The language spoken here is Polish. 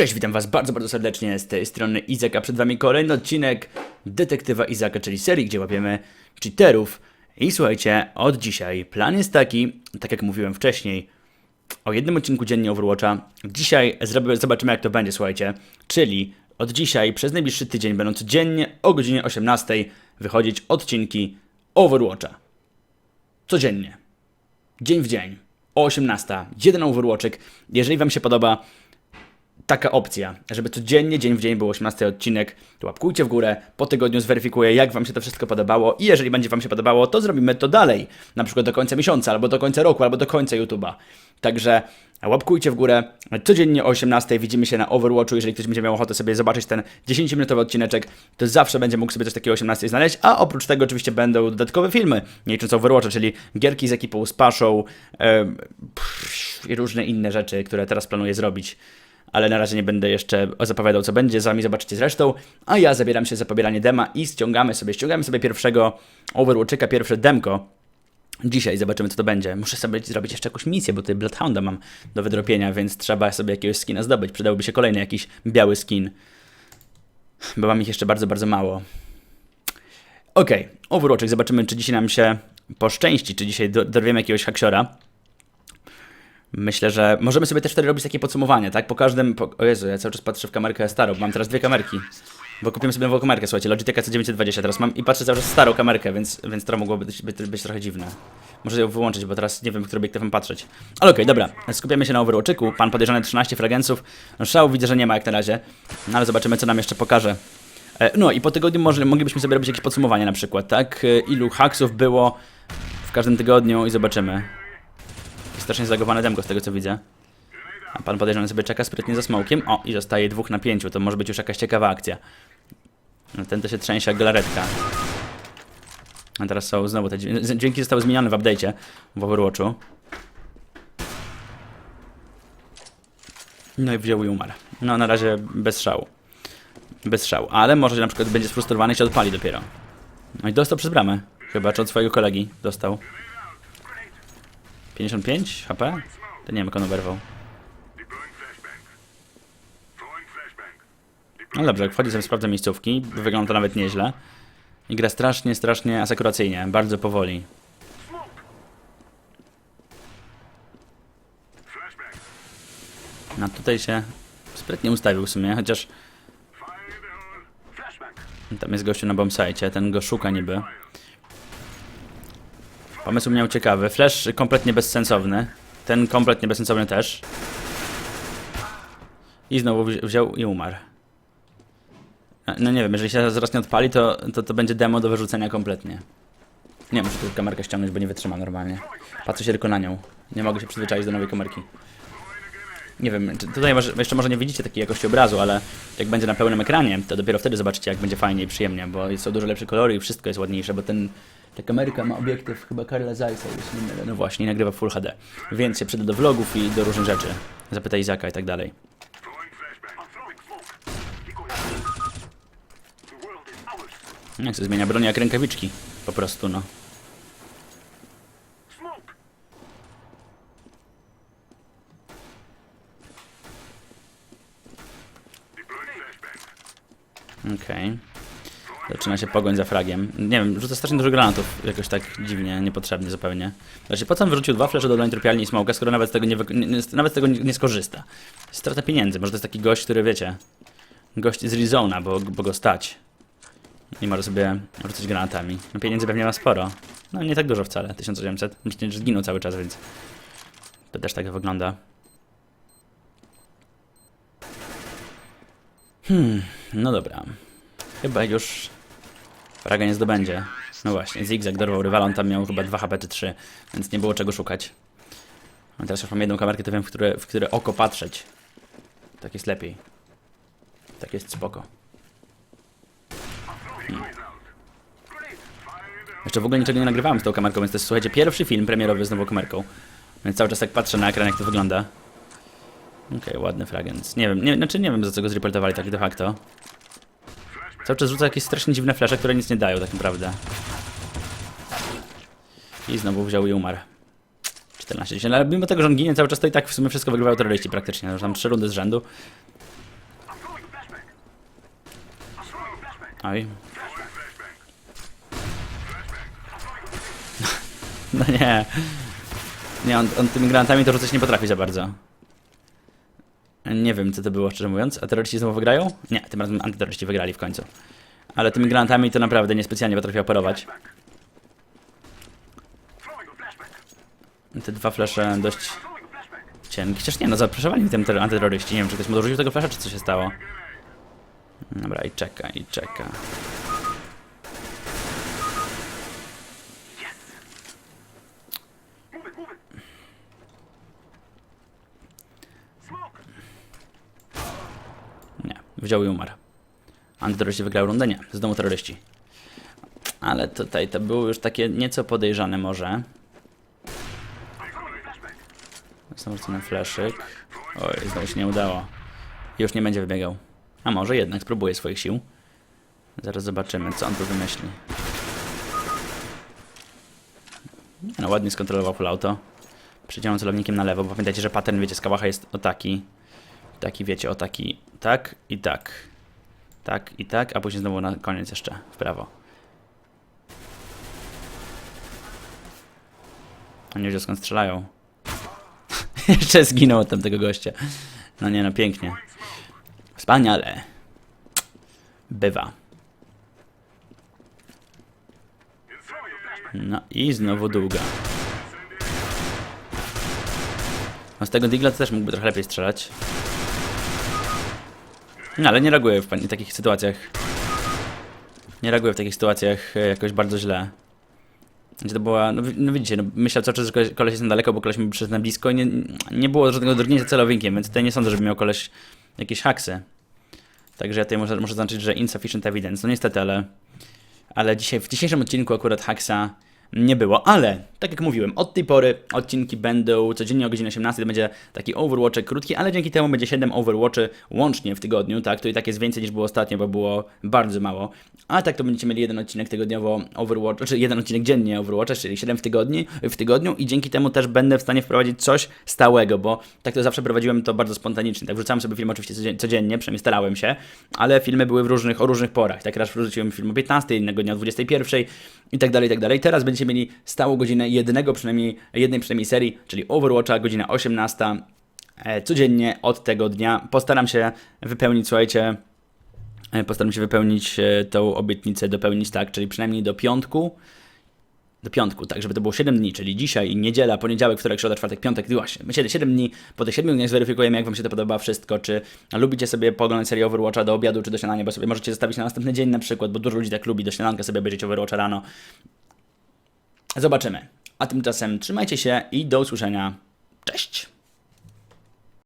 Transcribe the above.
Cześć, witam was bardzo, bardzo serdecznie z tej strony Izak, a przed wami kolejny odcinek Detektywa Izaka, czyli serii, gdzie łapiemy cheaterów. I słuchajcie, od dzisiaj plan jest taki, tak jak mówiłem wcześniej, o jednym odcinku dziennie Overwatcha. Dzisiaj zobaczymy jak to będzie, słuchajcie. Czyli od dzisiaj przez najbliższy tydzień będą codziennie o godzinie 18 wychodzić odcinki Overwatcha. Codziennie dzień w dzień, o 18, jeden Overwatchek. Jeżeli Wam się podoba taka opcja, żeby codziennie, dzień w dzień był 18 odcinek, łapkujcie w górę, po tygodniu zweryfikuję, jak Wam się to wszystko podobało i jeżeli będzie Wam się podobało, to zrobimy to dalej, na przykład do końca miesiąca, albo do końca roku, albo do końca YouTube'a. Także łapkujcie w górę, codziennie o 18 widzimy się na Overwatchu, jeżeli ktoś będzie miał ochotę sobie zobaczyć ten 10-minutowy odcineczek, to zawsze będzie mógł sobie coś takiego o 18 znaleźć, a oprócz tego oczywiście będą dodatkowe filmy, nie licząc Overwatcha, czyli gierki z ekipą, z Paszą em, pff, i różne inne rzeczy, które teraz planuję zrobić ale na razie nie będę jeszcze zapowiadał, co będzie, sami zobaczycie zresztą, a ja zabieram się za pobieranie dema i ściągamy sobie, ściągamy sobie pierwszego Overwatchika, pierwsze demko. Dzisiaj zobaczymy, co to będzie. Muszę sobie zrobić jeszcze jakąś misję, bo tutaj Bloodhounda mam do wydropienia, więc trzeba sobie jakiegoś skina zdobyć. Przydałby się kolejny jakiś biały skin, bo mam ich jeszcze bardzo, bardzo mało. Okej, Overwatchik, zobaczymy, czy dzisiaj nam się poszczęści, czy dzisiaj do- dorwiemy jakiegoś haksiora. Myślę, że możemy sobie też wtedy robić takie podsumowanie, tak? Po każdym. Po... O Jezu, ja cały czas patrzę w kamerkę starą, mam teraz dwie kamerki. Bo kupiłem sobie nową kamerkę, słuchajcie, Logitech C920 teraz mam i patrzę cały czas starą kamerkę, więc, więc to mogłoby być, być, być trochę dziwne. Muszę ją wyłączyć, bo teraz nie wiem, który obiektyw mam patrzeć. Ale okej, dobra, skupiamy się na Overwatchiku. Pan podejrzany 13 fragensów. No szału widzę, że nie ma jak na razie. No ale zobaczymy, co nam jeszcze pokaże. E, No i po tygodniu może, moglibyśmy sobie robić jakieś podsumowanie na przykład, tak? E, Ilu haksów było w każdym tygodniu i zobaczymy. Strasznie zagowane demko z tego co widzę. A pan podejrzany sobie czeka sprytnie za smokiem. O, i zostaje dwóch na pięciu. To może być już jakaś ciekawa akcja. No, ten to się trzęsie jak galaretka. A teraz są znowu te. Dźwięki zostały zmienione w update'cie w Overwatchu. No i wziął i umarł. No na razie bez szału. Bez szału. Ale może na przykład będzie sfrustrowany i się odpali dopiero. No i dostał przez bramę. Chyba, czy od swojego kolegi dostał. 55 HP? To nie wiem jak on oberwał. No dobrze, jak wchodzi sobie sprawdza miejscówki, wygląda to nawet nieźle. I gra strasznie, strasznie asekuracyjnie, bardzo powoli. No tutaj się sprytnie ustawił w sumie, chociaż tam jest gościu na bombsite, ten go szuka niby. Pomysł miał ciekawy, flash kompletnie bezsensowny, ten kompletnie bezsensowny też. I znowu wzi- wziął i umarł. No- No nie wiem, jeżeli się zaraz nie odpali, to, to to będzie demo do wyrzucenia kompletnie. Nie, muszę tu kamerkę ściągnąć, bo nie wytrzyma normalnie. Patrzę się tylko na nią. Nie mogę się przyzwyczaić do nowej kamerki. Nie wiem, tutaj jeszcze może nie widzicie takiej jakości obrazu, ale jak będzie na pełnym ekranie, to dopiero wtedy zobaczycie, jak będzie fajnie i przyjemnie, bo są dużo lepsze kolory i wszystko jest ładniejsze, bo ten, ta kamerka ma obiektyw chyba Karla Zeissa, jeśli nie mylę. No właśnie, nagrywa Full HD, więc się przyda do vlogów i do różnych rzeczy. Zapytaj Izaka i tak dalej. Jak się zmienia broń jak rękawiczki, po prostu no. Okej. Zaczyna się pogoń za fragiem. Nie wiem, rzuca strasznie dużo granatów, jakoś tak dziwnie, niepotrzebnie zupełnie. Znaczy, po co on wyrzucił dwa flesze do dolań tropialni i smoka, skoro nawet z tego nie, nawet tego nie skorzysta? Strata pieniędzy, może to jest taki gość, który wiecie, gość z Rizona, bo, bo go stać. I może sobie rzucać granatami. No pieniędzy pewnie ma sporo. No nie tak dużo wcale, 1800. Myślę, że zginął cały czas, więc to też tak wygląda. Hmm, no dobra. Chyba już fraga nie zdobędzie. No właśnie, zigzag dorwał rywala, on tam miał chyba 2 HP czy 3, więc nie było czego szukać. A teraz już mam jedną kamerkę, to wiem, w które, w które oko patrzeć. Tak jest lepiej. Tak jest spoko. Jeszcze w ogóle niczego nie nagrywałem z tą kamerką, więc to jest, słuchajcie, pierwszy film premierowy z nową kamerką. Więc cały czas tak patrzę na ekran, jak to wygląda. Okej, ładny fragment. Nie wiem, nie, znaczy nie wiem, za co go zreportowali tak de facto. Cały czas rzuca jakieś strasznie dziwne flesze, które nic nie dają tak naprawdę. I znowu wziął i umarł. 14 10. ale mimo tego, że on ginie cały czas, to i tak w sumie wszystko wygrywają terroryści praktycznie. Już tam trzy rundy z rzędu. Oj. No nie. Nie, on, on tymi granatami to rzucać nie potrafi za bardzo. Nie wiem, co to było, szczerze mówiąc. A terroryści znowu wygrają? Nie, tym razem antyterroryści wygrali w końcu. Ale tymi granatami to naprawdę niespecjalnie potrafi operować. Te dwa flesze dość cienkie. Chociaż nie, no zapraszowali mi tym ter- antyterroryści. Nie wiem, czy ktoś mu dorzucił tego flesza, czy co się stało. Dobra, i czeka, i czeka. Nie, wziął i umarł. Antyterroryści wygrał rundę? Nie, z domu terroryści. Ale tutaj to było już takie nieco podejrzane może. Samostronny fleszyk. Oj, znowu się nie udało. Już nie będzie wybiegał. A może jednak spróbuje swoich sił. Zaraz zobaczymy, co on tu wymyśli. No, ładnie skontrolował full auto. Przydziałem celownikiem na lewo, bo pamiętajcie, że pattern, wiecie, z kałacha jest o taki. Taki, wiecie, o taki. Tak i tak. Tak i tak, a później znowu na koniec jeszcze w prawo. Oni już skąd strzelają. Jeszcze zginął od tamtego gościa. No nie, no pięknie. Wspaniale. Bywa. No i znowu długa. No z tego Digla też mógłby trochę lepiej strzelać. No ale nie reaguje w takich sytuacjach. Nie reaguje w takich sytuacjach e, jakoś bardzo źle. Gdzie to była, no, no widzicie, no, myślał cały czas, że koleś, jest na daleko, bo koleś mi przyszedł na blisko i nie, nie było żadnego drgnięcia celownikiem, więc tutaj nie sądzę, żeby miał koleś jakieś haksy. Także ja tutaj muszę, muszę zaznaczyć, że insufficient evidence. No niestety, ale, ale dzisiaj, w dzisiejszym odcinku akurat haksa nie było, ale tak jak mówiłem, od tej pory odcinki będą codziennie o godzinie 18, to będzie taki Overwatch krótki, ale dzięki temu będzie 7 Overwatchy łącznie w tygodniu, tak, to i tak jest więcej niż było ostatnio, bo było bardzo mało, a tak to będziecie mieli jeden odcinek tygodniowo Overwatch, czy jeden odcinek dziennie Overwatcha, czyli 7 w tygodniu, w tygodniu i dzięki temu też będę w stanie wprowadzić coś stałego, bo tak to zawsze prowadziłem to bardzo spontanicznie, tak wrzucałem sobie film oczywiście codzien- codziennie, przynajmniej starałem się, ale filmy były w różnych, o różnych porach, tak raz wrzuciłem film o 15, innego dnia o 21 i tak dalej, i tak dalej. Teraz będziecie mieli stałą godzinę jednego przynajmniej, jednej przynajmniej serii, czyli Overwatcha, godzina 18 e, codziennie od tego dnia. Postaram się wypełnić, słuchajcie, e, postaram się wypełnić e, tą obietnicę, dopełnić tak, czyli przynajmniej do piątku, do piątku, tak, żeby to było 7 dni, czyli dzisiaj, niedziela, poniedziałek, wtorek, środa, czwartek, piątek, właśnie, my 7 dni, po tych 7 dniach zweryfikujemy, jak Wam się to podoba wszystko, czy lubicie sobie poglądać serię Overwatcha do obiadu, czy do śniadania, bo sobie możecie zostawić na następny dzień na przykład, bo dużo ludzi tak lubi do śniadanka sobie obejrzeć Overwatcha rano. Zobaczymy. A tymczasem trzymajcie się i do usłyszenia. Cześć!